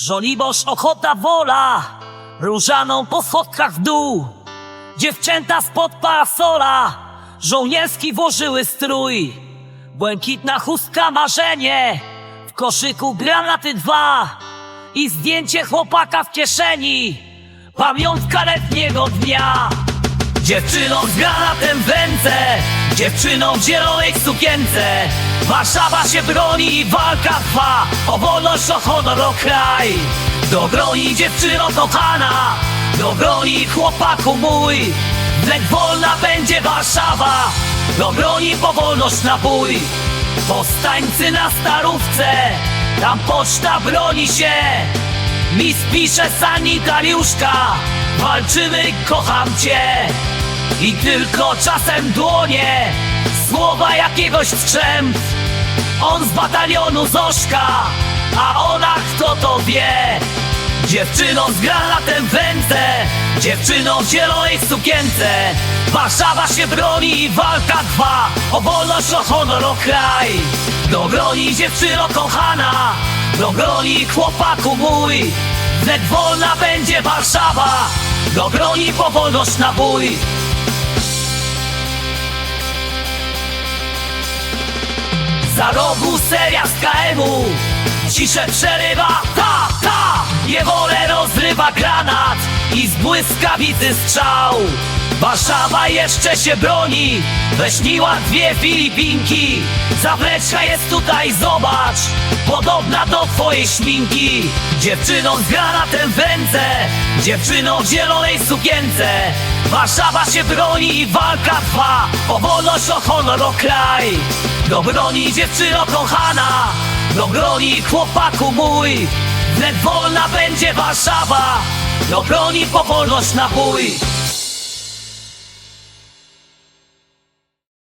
Żoliborz, ochota, wola, różaną po schodkach w dół. Dziewczęta spod parasola, żołnierski włożyły strój. Błękitna chustka, marzenie, w koszyku granaty dwa i zdjęcie chłopaka w kieszeni. Pamiątka letniego dnia. Dziewczyną z granatem w ręce, dziewczyną w zielonej sukience. Warszawa się broni i walka trwa, o wolność, o honor, o kraj. Do broni dziewczyno kochana, do broni chłopaku mój. Wnet wolna będzie Warszawa, do broni po wolność na bój. Powstańcy na starówce, tam poczta broni się. Mi spisze sanitariuszka Walczymy, kocham cię I tylko czasem dłonie Słowa jakiegoś strzęp On z batalionu Zoszka A ona kto to wie? Dziewczyną z granatem w ręce Dziewczyną w zielonej sukience. Warszawa się broni i walka trwa O wolność, o honor, o kraj. Do broni dziewczyno kochana Do broni chłopaku mój. Wnet wolna będzie Warszawa Do broni po wolność na bój Za rogu seria z KM-u Ciszę przerywa ta, ta Niewolę rozrywa granat I z błyskawicy strzał. Warszawa jeszcze się broni Weśniła dwie Filipinki. Zawleczka jest tutaj, zobacz Podobna do twojej szminki. Dziewczyną z granatem w ręce Dziewczyną w zielonej sukience. Warszawa się broni i walka trwa O wolność, o honor, o kraj. Do broni dziewczyno kochana Do broni chłopaku mój Wnet wolna będzie Warszawa. Do broni po wolność na bój